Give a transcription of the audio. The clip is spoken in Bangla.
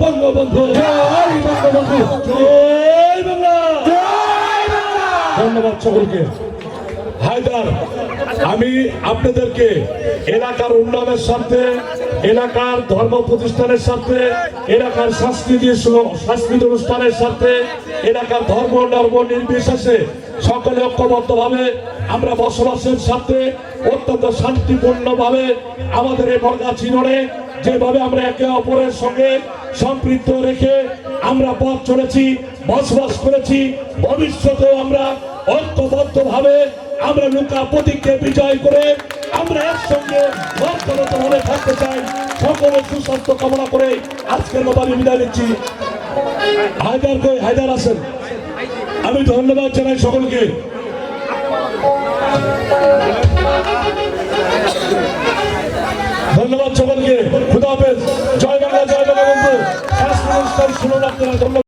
বঙ্গবন্ধু। জয় বঙ্গবন্ধু। জয় বাংলা। জয় বাংলা। ধন্যবাদ সকলকে। হায়দার আমি আপনাদেরকে এলাকার উন্নয়নের স্বার্থে এলাকার ধর্ম প্রতিষ্ঠানের স্বার্থে এলাকার সংস্কৃতি সংস্কৃতি অনুষ্ঠানের স্বার্থে এলাকার ধর্ম নর্ম নির্বিশেষে সকলে ঐক্যবদ্ধভাবে আমরা বসবাসের সাথে অত্যন্ত শান্তিপূর্ণভাবে আমাদের এই বর্গা চিনরে যেভাবে আমরা একে অপরের সঙ্গে সম্পৃক্ত রেখে আমরা পথ চলেছি, বসবাস করেছি, ভবিষ্যতেও আমরা ঐক্যবদ্ধ ভাবে আমরা লুকা প্রতীককে বিজয় করে আমরা একসঙ্গে ভাবে থাকতে চাই। সকলের সুস্বাস্থ্য কামনা করে আজকের মতো আমি বিদায় নিচ্ছি। হায়দার কই? হায়দার আছেন। আমি ধন্যবাদ জানাই সকলকে। ধন্যবাদ সকলকে। খুদা হাফেজ। জয় বাংলা জয় বাংলা